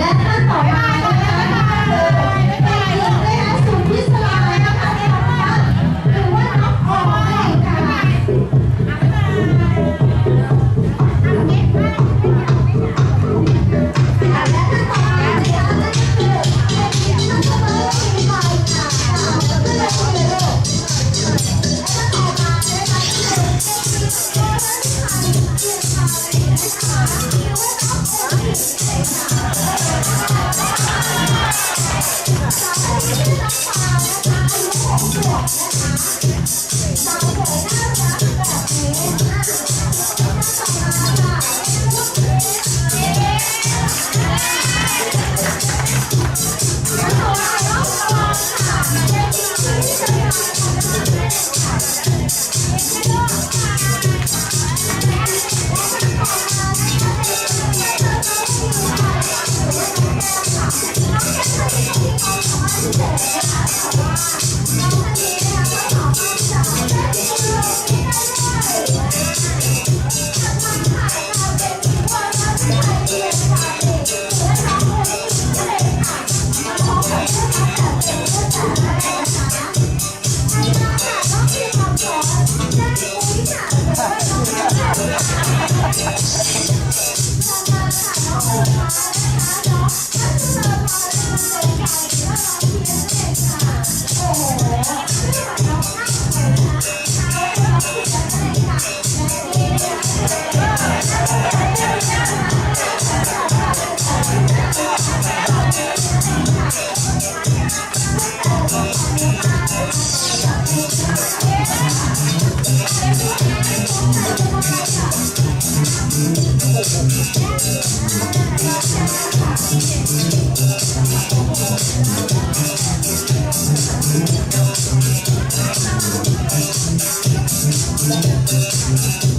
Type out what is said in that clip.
และท่านต่อมานะคะคือเด็กหญิงนะสุทธิสลานะคะหรือว่าน้องออมนั่นเองค่ะและท่านต่อมานะคะนั่นก็คือเด็กหญิงนัทเลิศปีใหม่ค่ะขึ้นเลยขึ้นเลยลูกและต่อมานะคะคือเด็กหญิงเอรัญชัยเกียรติชาลีนะคะหรือว่าน้องเอริสค่ะ ハハハハ!